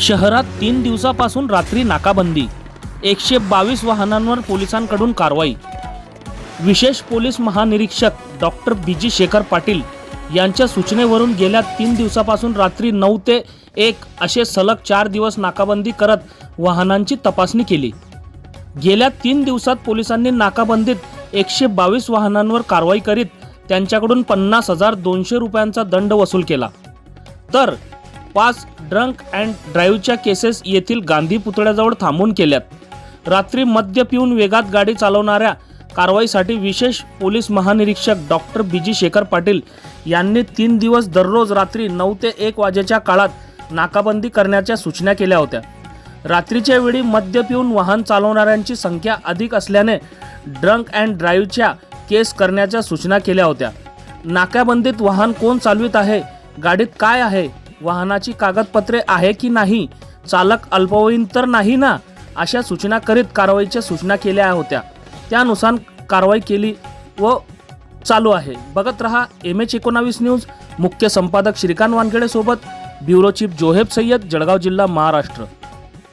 शहरात तीन दिवसापासून रात्री नाकाबंदी. एकशे बावीस वाहनांवर पोलिसांकडून कारवाई. विशेष पोलीस महानिरीक्षक doctor B G Shekhar Patil यांच्या सूचनेवरून गेल्या तीन दिवसापासून रात्री नऊ ते एक असे सलग चार दिवस नाकाबंदी करत वाहनांची तपासणी केली. गेल्या तीन दिवसात पोलिसांनी नाकाबंदीत एकशे बावीस वाहनांवर कारवाई करीत त्यांच्याकडून पन्नास हजार दोनशे रुपयांचा दंड वसूल केला. तर पाच ड्रंक अँड ड्राईव्हच्या केसेस येथील गांधी पुतळ्याजवळ थांबून केल्यात. रात्री मद्य पिऊन वेगात गाडी चालवणाऱ्या कारवाईसाठी विशेष पोलीस महानिरीक्षक doctor B G Shekhar Patil यांनी तीन दिवस दररोज रात्री नऊ ते एक वाजेच्या काळात नाकाबंदी करण्याच्या सूचना केल्या होत्या. रात्रीच्या वेळी मद्य पिऊन वाहन चालवणाऱ्यांची संख्या अधिक असल्याने ड्रंक अँड ड्राईव्हच्या केस करण्याच्या सूचना केल्या होत्या. नाक्याबंदीत वाहन कोण चालवित आहे? गाडीत काय आहे? वाहनाची कागदपत्रे आहे की नाही? चालक अल्पवयीन तर नाही ना? अशा सूचना करीत कारवाईच्या सूचना केल्या होत्या. त्यानुसार कारवाई केली व चालू आहे. बघत रहा एम एच एकोणावीस न्यूज. मुख्य संपादक श्रीकांत वानखेडेसोबत ब्युरो चीफ जोहेब सय्यद जळगाव जिल्हा महाराष्ट्र.